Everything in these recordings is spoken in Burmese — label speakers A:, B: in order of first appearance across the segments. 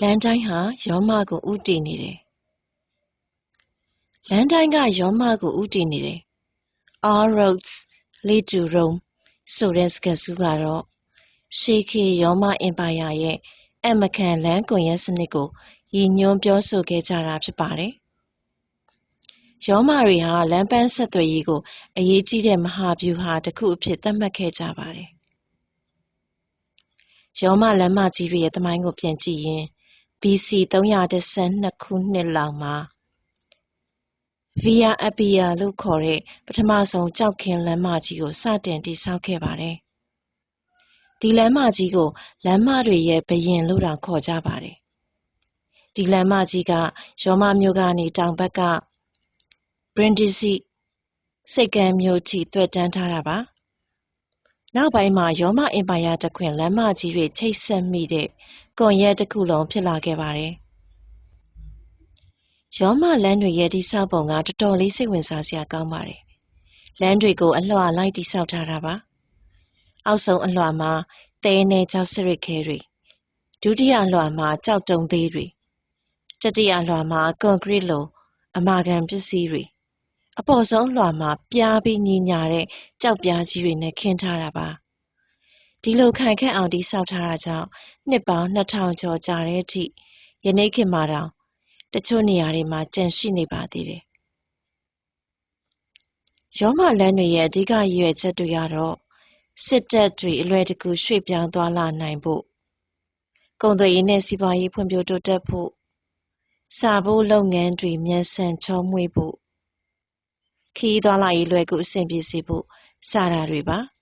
A: လမ်းတိုင်းဟာယောမကိုဥတည်နေတယ် လမ်းတိုင်းကယောမကိုဥတည်နေတယ် all roads lead to Rome ဆိုတဲ့ စကားစုကတော့ ရှေးခေတ်ယောမအင်ပါယာရဲ့အမကန်လမ်းကွန်ရက်စနစ်ကို ရည်ညွှန်းပြောဆိုခဲ့ကြတာ ဖြစ်ပါတယ်ယောမတွေဟာ လမ်းပန်းဆက်သွယ်ရေးကို အရေးကြီးတဲ့ မဟာဗျူဟာတစ်ခုအဖြစ် သတ်မှတ်ခဲ့ကြပါတယ်ယောမလမ်းမကြီးတွေရဲ့ သမိုင်းကို ပြန်ကြည့်ရင် BC 312 ခုနှစ်လောက်မှာ Via Appia လို့ခေါ်တဲ့ ပထမဆုံးကျောက်ခင်းလမ်းမကြီးကို စတင်တည်ဆောက်ခဲ့ပါတယ်။ဒီလမ်းမကြီးကို လမ်းမတွေရဲ့ဘုရင်လို့တောင်ခေါ်ကြပါတယ်။ဒီလမ်းမကြီးကရောမမြို့ကနေတောင်ဘက်က Brindisi ဆိပ်ကမ်းမြို့ထိသွယ်တန်းထားတာပါ။နောက်ပိုင်းမှာရောမအင်ပါယာတခွင်လမ်းမကြီးတွေချိတ်ဆက်မိတဲ့ ကွန်ရက်တစ်ခုလုံး ဖြစ်လာခဲ့ပါတယ်။ရောမလမ်းတွေရဲ့ တည်ဆောက်ပုံက တော်တော်လေး စိတ်ဝင်စားစရာ ကောင်းပါတယ်။လမ်းတွေကို အလွှာလိုက် တည်ဆောက်ထားတာပါ။အောက်ဆုံးအလွှာမှာ သဲနဲ့ ကျောက်စရစ်ခဲတွေ၊ဒုတိယအလွှာမှာ ကျောက်တုံးသေးတွေ၊တတိယအလွှာမှာ ကွန်ကရစ်လို အမာခံပစ္စည်းတွေ၊အပေါ်ဆုံးအလွှာမှာ ပြားပြီး ညီညာတဲ့ ကျောက်ပြားကြီးတွေနဲ့ ခင်းထားတာပါ။ ဒီလိုခိုင်ခန့်အောင်တည်ဆောက်ထားတာကြောင့်နှစ်ပေါင်းနှစ်ထောင်ကျော်ကြာတဲ့အထိယနေ့ခေတ်မှာတောင်တချို့နေရာတွေမှာကျန်ရှိနေပါသေးတယ်။ရောမလမ်းတွေရဲ့အဓိကရည်ရွယ်ချက်တွေကတော့စစ်တပ်တွေအလွယ်တကူရွှေ့ပြောင်းသွားလာနိုင်ဖို့၊ကုန်သွယ်ရေးနဲ့စီးပွားရေးဖွံ့ဖြိုးတိုးတက်ဖို့၊စာဖို့လုပ်ငန်းတွေမြန်ဆန်ချောမွေ့ဖို့၊ခရီးသွားလာရေးလွယ်ကူအဆင်ပြေစေဖို့စတာတွေပါ။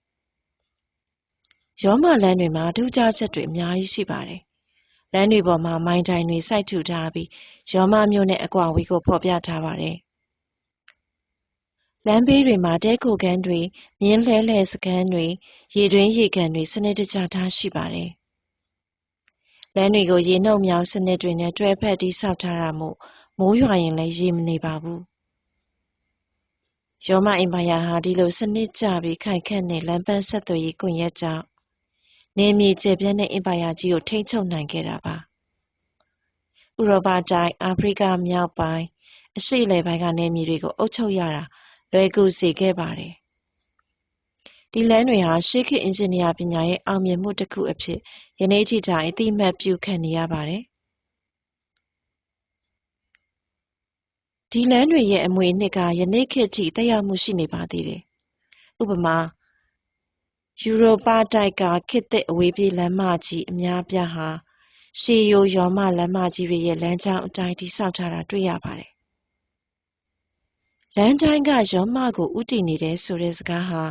A: ရောမလမ်းတွေမှာထူးခြားချက်တွေအများကြီးရှိပါတယ်။လမ်းတွေပေါ်မှာမိုင်တိုင်တွေစိုက်ထူထားပြီးရောမမြို့နဲ့အကွာအဝေးကိုဖော်ပြထားပါတယ်လမ်းဘေးတွေမှာတည်းခိုခန်းတွေ၊မြင်းလှဲလှယ်စခန်းတွေ၊ရေတွင်းရေကန်တွေစနစ်တကျထားရှိပါတယ်။လမ်းတွေကိုရေနုတ်မြောင်းစနစ်တွေနဲ့တွဲဖက်တည်ဆောက်ထားတာမို့မိုးရွာရင်လည်းရေမနေပါဘူး။ရောမအင်ပါယာဟာဒီလိုစနစ်ကျပြီးခိုင်ခန့်တဲ့လမ်းပန်းဆက်သွယ်ရေးကွန်ရက်ကြောင့် နယ်မြေကျယ်ပြန့်တဲ့ အင်ပါယာကြီးကို ထိန်းချုပ်နိုင်ခဲ့တာပါ။ဥရောပတိုက်၊အာဖရိကမြောက်ပိုင်း၊အရှေ့အလယ်ပိုင်းက နယ်မြေတွေကို အုပ်ချုပ်ရတာ လွယ်ကူစေခဲ့ပါတယ်။ဒီလမ်းတွေဟာ ရှေးခေတ်အင်ဂျင်နီယာပညာရဲ့ အောင်မြင်မှုတစ်ခုအဖြစ် ယနေ့ထိတိုင် အသိအမှတ်ပြုခံနေရပါတယ်။ဒီလမ်းတွေရဲ့ အမွေအနှစ်က ယနေ့ခေတ်ထိ သက်ရောက်မှုရှိနေပါသေးတယ်။ဥပမာ ယူရိုပါတိုက်က ခေတ်သစ်အဝေးပြေးလမ်းမကြီးအများအပြားဟာ ရှေးရိုးရောမလမ်းမကြီးတွေရဲ့ လမ်းကြောင်းအတိုင်း တည်ဆောက်ထားတာ တွေ့ရပါတယ် လမ်းတိုင်းကရောမကို ဦးတည်နေတယ်ဆိုတဲ့ စကားဟာ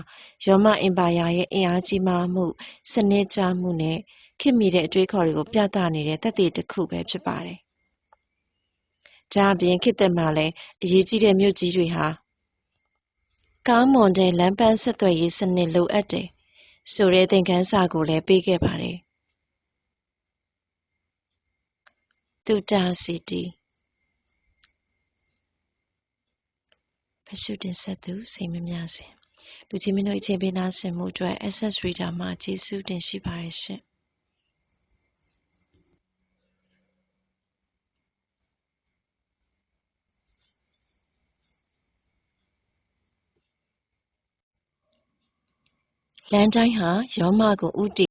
A: ရောမအင်ပါယာရဲ့ အင်အားကြီးမားမှု စနစ်ကျမှုနဲ့ ခေတ်မီတဲ့ အတွေးအခေါ်တွေကို ပြသနေတဲ့ သက်သေတစ်ခုပဲ ဖြစ်ပါတယ်။ဒါ့အပြင် ခေတ်သစ်မှာလည်း အရေးကြီးတဲ့ မြို့ကြီးတွေဟာ ကောင်းမွန်တဲ့ လမ်းပန်းဆက်သွယ်ရေးစနစ် လိုအပ်တယ် ဆိုတဲ့သင်ခန်းစာကိုလည်းပေးခဲ့ပါတယ်။တူတာစီတီဖတ်ရှုတင်ဆက်သူစိတ်မမြစေလူချင်းမင်းတို့အချိန်ပေးနာဆင်မှုအတွက် SS Reader မှာကျေးဇူးတင်ရှိပါတယ်ရှင် လမ်းတိုင်းဟာ ရောမကိုဥတည်